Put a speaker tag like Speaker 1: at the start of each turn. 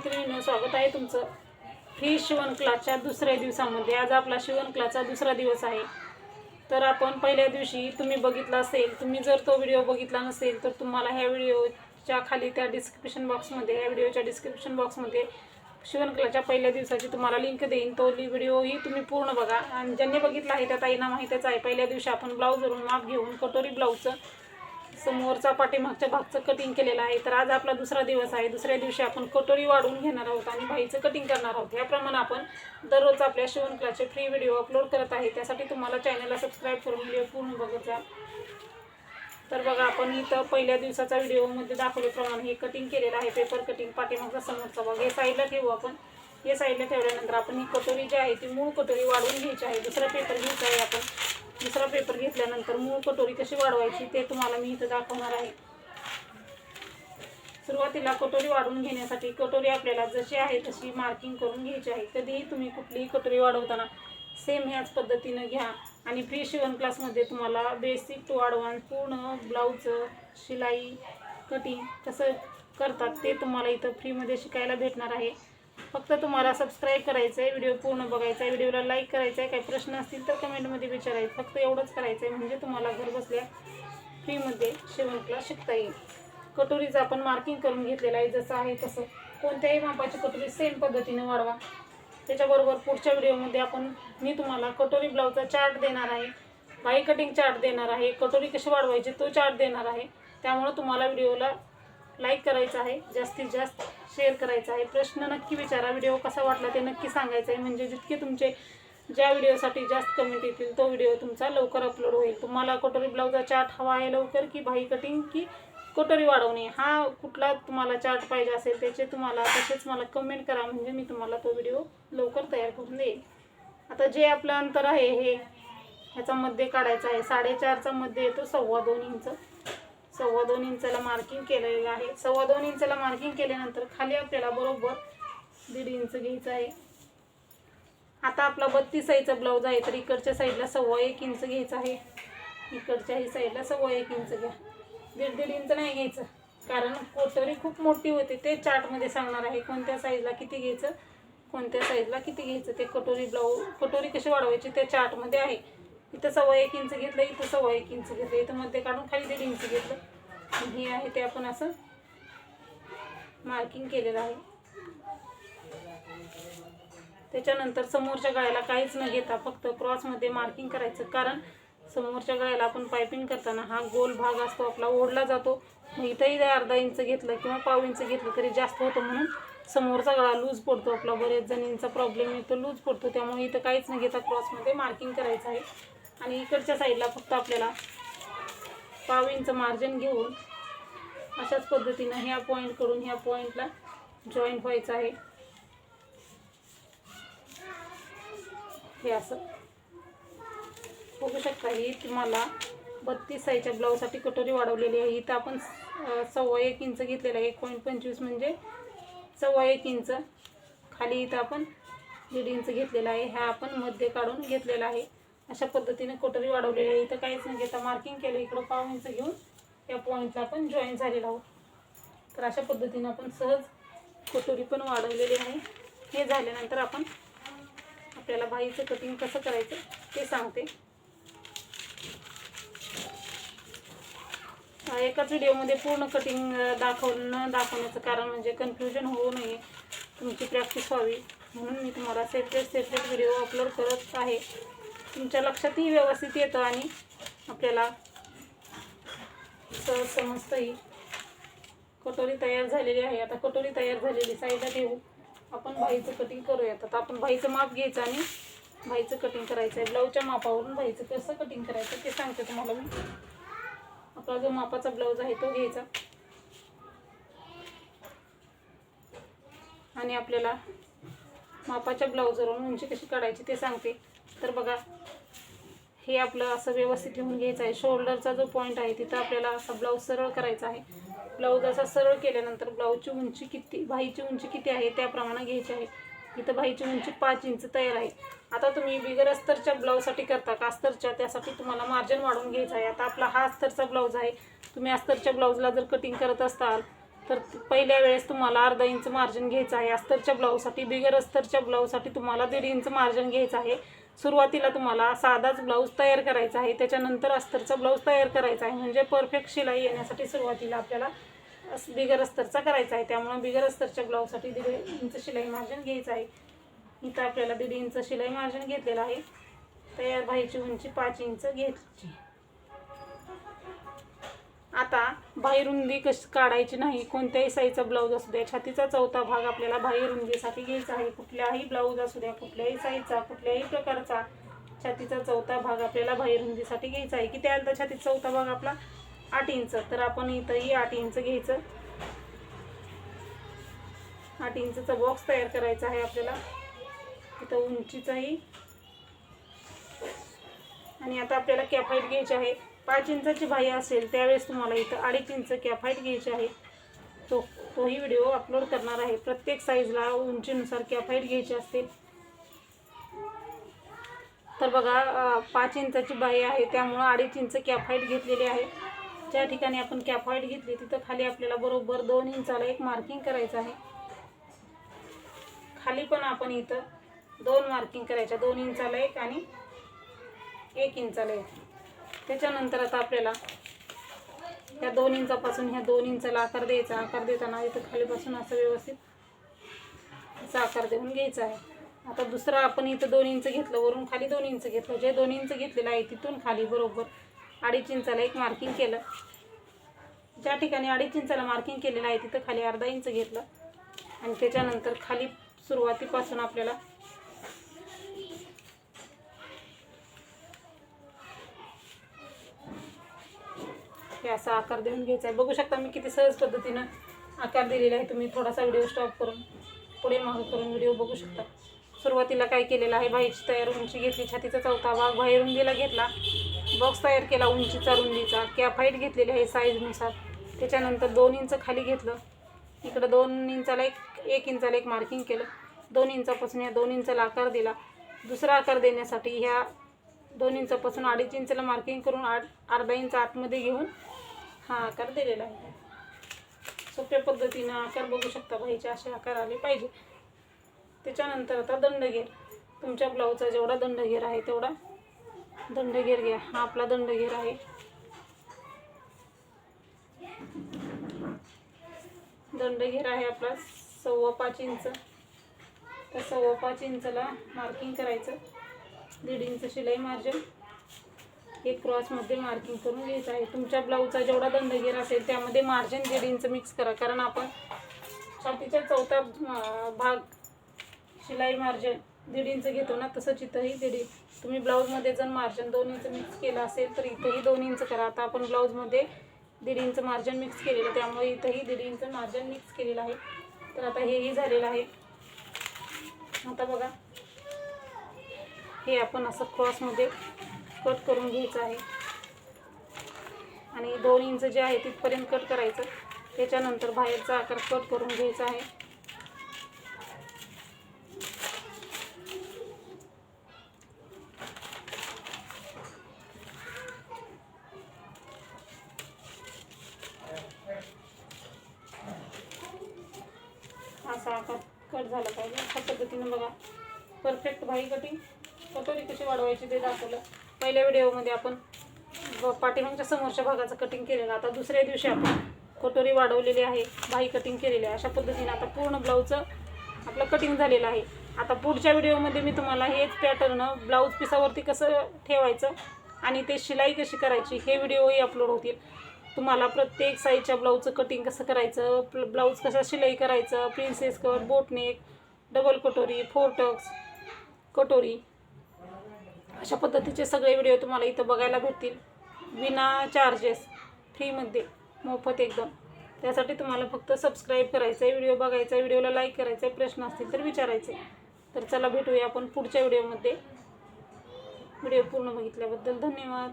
Speaker 1: मैत्रिणींनो स्वागत आहे तुमचं. फ्री शिवण क्लासच्या दुसऱ्या दिवसामध्ये. आज आपला शिवण क्लासचा दुसरा दिवस आहे. तर आपण पहिल्या दिवशी तुम्ही बघितला असेल तुम्ही जर तो व्हिडिओ बघितला नसेल तर तुम्हाला ह्या व्हिडिओच्या खाली त्या डिस्क्रिप्शन बॉक्समध्ये ह्या व्हिडिओच्या डिस्क्रिप्शन बॉक्समध्ये शिवण क्लासच्या पहिल्या दिवसाची तुम्हाला लिंक देईन. तो व्हिडिओही तुम्ही पूर्ण बघा. आणि ज्यांनी बघितला आहे त्या ताईंना माहीतच आहे. पहिल्या दिवशी आपण ब्लाऊजवरून माप घेऊन कटोरी ब्लाऊजचं समोरचा पाठीमागच्या भागचं कटिंग केलेलं आहे. तर आज आपला दुसरा दिवस आहे. दुसऱ्या दिवशी आपण कटोरी वाढवून घेणार आहोत आणि बाईचं कटिंग करणार आहोत. याप्रमाणे आपण दररोज आपल्या शिवणकलाचे फ्री व्हिडिओ अपलोड करत आहे. त्यासाठी तुम्हाला चॅनलला सबस्क्राईब करून व्हिडिओ पूर्ण बघत जा. तर बघा आपण इथं पहिल्या दिवसाचा व्हिडिओमध्ये दाखवल्याप्रमाणे हे कटिंग केलेलं आहे. पेपर कटिंग पाठीमागचा समोरचा भाग. हे साईडला ठेवू आपण. हे साईडला ठेवल्यानंतर आपण ही कटोरी जी आहे ती मूळ कटोरी वाढवून घ्यायची आहे. दुसरा पेपर घ्यायचा आहे आपण. दुसरा पेपर घेतल्यानंतर मूळ कटोरी कशी वाढवायची ते तुम्हाला मी इथं दाखवणार आहे. सुरुवातीला कटोरी वाढवून घेण्यासाठी कटोरी आपल्याला जशी आहे तशी मार्किंग करून घ्यायची आहे. कधीही तुम्ही कुठलीही कटोरी वाढवताना सेम ह्याच पद्धतीनं घ्या. आणि फ्री शिवण क्लासमध्ये तुम्हाला बेसिक टू ॲडव्हान्स पूर्ण ब्लाऊजचं शिलाई कटिंग कसं करतात ते तुम्हाला इथं फ्रीमध्ये शिकायला भेटणार आहे. फक्त तुम्हाला सबस्क्राईब करायचं आहे व्हिडिओ पूर्ण बघायचा आहे व्हिडिओला लाईक करायचा आहे काही प्रश्न असतील तर कमेंटमध्ये विचारायचं. फक्त एवढंच करायचं आहे म्हणजे तुम्हाला घर बसल्या फ्रीमध्ये शिवण क्लास शिकता येईल. कटोरीचं आपण मार्किंग करून घेतलेलं आहे जसं आहे तसं. कोणत्याही मापाची कटोरी सेम पद्धतीने वाढवा. त्याच्याबरोबर पुढच्या व्हिडिओमध्ये आपण मी तुम्हाला कटोरी ब्लाऊजचा चार्ट देणार आहे. बाई कटिंग चार्ट देणार आहे. कटोरी कशी वाढवायची तो चार्ट देणार आहे. त्यामुळं तुम्हाला व्हिडिओला लाईक करायचं आहे जास्तीत जास्त शेअर करायचा आहे. प्रश्न नक्की विचारा व्हिडिओ कसा वाटला ते नक्की सांगायचं आहे म्हणजे जितके तुमचे ज्या व्हिडिओसाठी जास्त कमेंट येतील तो व्हिडिओ तुमचा लवकर अपलोड होईल. तुम्हाला कटोरी ब्लाऊजा चार्ट हवा आहे लवकर की भाई कटिंग की कटोरी वाढवणे? हा कुठला तुम्हाला चार्ट पाहिजे असेल त्याचे तुम्हाला तसेच मला कमेंट करा. म्हणजे मी तुम्हाला तो व्हिडिओ लवकर तयार करून देईल आता जे आपलं अंतर आहे हे ह्याचा मध्ये काढायचा आहे. साडेचारचा मध्ये येतो सव्वा दोन इंच. सव्वा दोन इंचाला मार्किंग केलेलं आहे. सव्वा दोन इंचाला मार्किंग केल्यानंतर खाली आपल्याला बरोबर दीड इंच घ्यायचं आहे. आता आपला बत्तीस साईजचा ब्लाऊज आहे तर इकडच्या साईडला सव्वा एक इंच घ्यायचं आहे. इकडच्याही साईडला सव्वा एक इंच घ्या. दीड दीड इंच नाही घ्यायचं कारण कोटरी खूप मोठी होते. ते चार्टमध्ये सांगणार आहे कोणत्या साईजला किती घ्यायचं कोणत्या साईजला किती घ्यायचं. ते कटोरी ब्लाऊज कटोरी कशी वाढवायची ते चार्टमध्ये आहे. इथं सव्वा एक इंच घेतलं इथं सव्वा एक इंच घेतलं इथं मध्ये काढून खाली दीड इंच घेतलं. आणि हे आहे ते आपण असं मार्किंग केलेलं आहे. त्याच्यानंतर समोरच्या गळ्याला काहीच न घेता फक्त क्रॉसमध्ये मार्किंग करायचं. कारण समोरच्या गळ्याला आपण पायपिंग करताना हा गोल भाग असतो आपला ओढला जातो. मग इथंही अर्धा इंच घेतलं किंवा पाव इंच घेतलं तरी जास्त होतं म्हणून समोरचा गळा लूज पडतो. आपला बरेच जणींचा प्रॉब्लेम येतो लूज पडतो. त्यामुळे इथं काहीच न घेता क्रॉसमध्ये मार्किंग करायचं आहे. आणि इकडच्या साईडला फक्त आपल्याला पाव इंच मार्जिन घेऊन अशाच पद्धतीनं ह्या पॉईंटकडून ह्या पॉईंटला जॉईंट व्हायचं आहे. हे असं. बघू शकता ही तुम्हाला बत्तीस साईजच्या ब्लाऊजसाठी कटोरी वाढवलेली आहे. इथं आपण सव्वा एक इंच घेतलेलं आहे. एक पॉईंट पंचवीस म्हणजे सव्वा एक इंच. खाली इथं आपण दीड इंच घेतलेला आहे. ह्या आपण मध्ये काढून घेतलेला आहे. अशा पद्धतीने कटोरी वाढवलेली आहे. इथं काहीच नाही. घेता मार्किंग केलं इकडं पाव इंच घेऊन या पॉईंटला आपण जॉईन झालेला आहोत. तर अशा पद्धतीने आपण सहज कटोरी पण वाढवलेली आहे. हे झाल्यानंतर आपण आपल्याला बाईचं कटिंग कसं करायचं ते सांगते. एकाच व्हिडिओमध्ये पूर्ण कटिंग दाखवणं दाखवण्याचं कारण म्हणजे कन्फ्युजन होऊ नये. तुमची प्रॅक्टिस व्हावी. म्हणून मी तुम्हाला सेपरेट सेपरेट व्हिडिओ अपलोड करत आहे. तुमच्या लक्षातही व्यवस्थित येतं आणि आपल्याला सहज समजतंही. कटोरी तयार झालेली आहे. आता कटोरी तयार झालेली. साईडला ठेवू. आपण भाईचं कटिंग करूयात. आता आपण भाईचं माप घ्यायचं आणि भाईचं कटिंग करायचं आहे. ब्लाऊजच्या मापावरून भाईचं कसं कटिंग करायचं ते सांगते तुम्हाला मी. आपला जो मापाचा ब्लाऊज आहे तो घ्यायचा. आणि आपल्याला मापाच्या ब्लाऊजवरून उंची कशी काढायची ते सांगते. तर बघा हे आपलं असं व्यवस्थित लिहून घ्यायचं आहे. शोल्डरचा जो पॉईंट आहे तिथं आपल्याला असा ब्लाऊज सरळ करायचा आहे. ब्लाऊज असा सरळ केल्यानंतर ब्लाऊजची उंची किती भाईची उंची किती आहे त्याप्रमाणे घ्यायची आहे. इथं भाईची उंची पाच इंच तयार आहे. आता तुम्ही बिगर अस्तरच्या ब्लाऊजसाठी करता का? अस्तरच्या त्यासाठी तुम्हाला मार्जिन वाढवून घ्यायचं आहे. आता आपला हा अस्तरचा ब्लाऊज आहे. तुम्ही अस्तरच्या ब्लाऊजला जर कटिंग करत असाल तर पहिल्या वेळेस तुम्हाला अर्धा इंच मार्जिन घ्यायचं आहे. अस्तरच्या ब्लाऊजसाठी बिगर अस्तरच्या ब्लाऊजसाठी तुम्हाला दीड इंच मार्जिन घ्यायचं आहे. सुरुवातीला तुम्हाला साधाच ब्लाऊज तयार करायचा आहे त्याच्यानंतर अस्तरचा ब्लाऊज तयार करायचा आहे म्हणजे परफेक्ट शिलाई येण्यासाठी सुरुवातीला आपल्याला बिगर अस्तरचा करायचा आहे. त्यामुळे बिगर अस्तरच्या ब्लाऊजसाठी दीड इंच शिलाई मार्जिन घ्यायचं आहे. इथं आपल्याला दीड इंच शिलाई मार्जिन घेतलेलं आहे. तयार बाहीची उंची पाच इंच घ्यायची. आता बाही रुंदी कशी काढायची नाही कोणत्याही साईजचा ब्लाऊज असू द्या छातीचा चौथा भाग आपल्याला बाहेरुंदीसाठी घ्यायचा आहे. कुठल्याही ब्लाऊज असू द्या कुठल्याही साईजचा कुठल्याही प्रकारचा छातीचा चौथा भाग आपल्याला बाही रुंदीसाठी घ्यायचा आहे. किती आलं तर छातीचा चौथा भाग आपला आठ इंच. तर आपण इथंही आठ इंच घ्यायचं. आठ इंचचा बॉक्स तयार करायचा आहे आपल्याला. इथं उंचीचाही. आणि आता आपल्याला कॅफाईट घ्यायची आहे. पाच इंचाची बाही असेल त्यावेळेस तुम्हाला इथं अडीच इंच कॅफाईट घ्यायची आहे. तो तोही व्हिडिओ अपलोड करणार आहे. प्रत्येक साईजला उंचीनुसार कॅफाईट घ्यायची असते. तर बघा पाच इंचाची बाई आहे त्यामुळं अडीच इंच कॅफाईट घेतलेली आहे. ज्या ठिकाणी आपण कॅफाईट घेतली तिथं खाली आपल्याला बरोबर दोन इंचाला एक मार्किंग करायचं आहे. खाली पण आपण इथं दोन मार्किंग करायच्या दोन इंचाला एक आणि एक इंचाला एक. त्याच्यानंतर आता आपल्याला ह्या दोन इंचापासून ह्या दोन इंचाला आकार द्यायचा. आकार देताना इथं खालीपासून असं व्यवस्थित असा आकार देऊन घ्यायचा आहे. आता दुसरा आपण इथं दोन इंच घेतलं वरून खाली दोन इंच घेतलं. जे दोन इंच घेतलेलं आहे तिथून खाली बरोबर अडीच इंचाला एक मार्किंग केलं. ज्या ठिकाणी अडीच इंचाला मार्किंग केलेलं आहे तिथं खाली अर्धा इंच घेतलं. आणि त्याच्यानंतर खाली सुरुवातीपासून आपल्याला हे असा आकार देऊन घ्यायचा आहे. बघू शकता मी किती सहज पद्धतीनं आकार दिलेला आहे. तुम्ही थोडासा व्हिडिओ स्टॉप करून पुढे मागं करून व्हिडिओ बघू शकता. सुरुवातीला काय केलेलं आहे? बाईची तयार उंची घेतली छातीचा चौथा भाग बाहेर रुंदीला घेतला. बॉक्स तयार केला उंचीचा रुंदीचा. कॅप हाईट घेतलेली आहे साईजनुसार त्याच्यानंतर दोन इंच खाली घेतलं. इकडं दोन इंचाला एक एक इंचाला एक मार्किंग केलं. दोन इंचापासून या दोन इंचाला आकार दिला. दुसरा आकार देण्यासाठी ह्या दोन इंचापासून अडीच इंचाला मार्किंग करून आठ अर्धा इंच आतमध्ये घेऊन हा आकार दिलेला आहे. सोप्या पद्धतीनं आकार बघू शकता बाईचे असे आकार आले पाहिजे. त्याच्यानंतर आता दंडघेर. तुमच्या ब्लाऊजचा जेवढा दंडघेर आहे तेवढा दंडघेर घ्या. हा आपला दंडघेर आहे. दंडघेर आहे आपला सव्वा पाच इंच. तर सव्वा पाच इंचला मार्किंग करायचं. दीड इंच शिलाई मार्जिन एक क्रॉसमध्ये मार्किंग करून घ्यायचं आहे. तुमच्या ब्लाऊजचा जेवढा दंडगीर असेल त्यामध्ये मार्जिन दीड इंच मिक्स करा. कारण आपण छातीच्या चौथा भाग शिलाई मार्जिन दीड इंच घेतो ना तसंच इथंही दीड इंच तुम्ही ब्लाऊजमध्ये जर मार्जिन दोन इंच मिक्स केलं असेल तर इथंही दोन इंच करा. आता आपण ब्लाऊजमध्ये दीड इंच मार्जिन मिक्स केलेलं त्यामुळे इथंही दीड इंच मार्जिन मिक्स केलेलं आहे. तर आता हेही झालेलं आहे. आता बघा. हे आपण असं क्रॉसमध्ये कट करून घ्यायचं आहे. आणि दोन इंच जे आहे तिथपर्यंत कट करायचं. त्याच्यानंतर बाहेरचा आकार कट करून घ्यायचा आहे. असा आकार कट झाला पाहिजे. अशा पद्धतीनं बघा. परफेक्ट भाई कटिंग कटोरी कशी वाढवायची ते दाखवलं. पहिल्या व्हिडिओमध्ये आपण ब- पाठीमागच्या समोरच्या भागाचं कटिंग केलेलं. आता दुसऱ्या दिवशी आपण कटोरी वाढवलेली आहे भाई कटिंग केलेली आहे. अशा पद्धतीने आता पूर्ण ब्लाऊजचं आपलं कटिंग झालेलं आहे. आता पुढच्या व्हिडिओमध्ये मी तुम्हाला हेच पॅटर्न ब्लाऊज पिसावरती कसं ठेवायचं आणि ते शिलाई कशी करायची हे व्हिडिओही अपलोड होतील. तुम्हाला प्रत्येक साईजच्या ब्लाऊजचं कटिंग कसं करायचं प्ल ब्लाऊज कसं शिलाई करायचं princess cut boat neck double कटोरी फोर टक्स कटोरी अशा पद्धतीचे सगळे व्हिडिओ तुम्हाला इथं बघायला भेटतील. विना चार्जेस फ्रीमध्ये मोफत एकदम. त्यासाठी तुम्हाला फक्त सबस्क्राईब करायचं आहे व्हिडिओ बघायचा आहे व्हिडिओला लाईक करायचा आहे प्रश्न असतील तर विचारायचे तर चला भेटूया आपण पुढच्या व्हिडिओमध्ये. व्हिडिओ पूर्ण बघितल्याबद्दल धन्यवाद.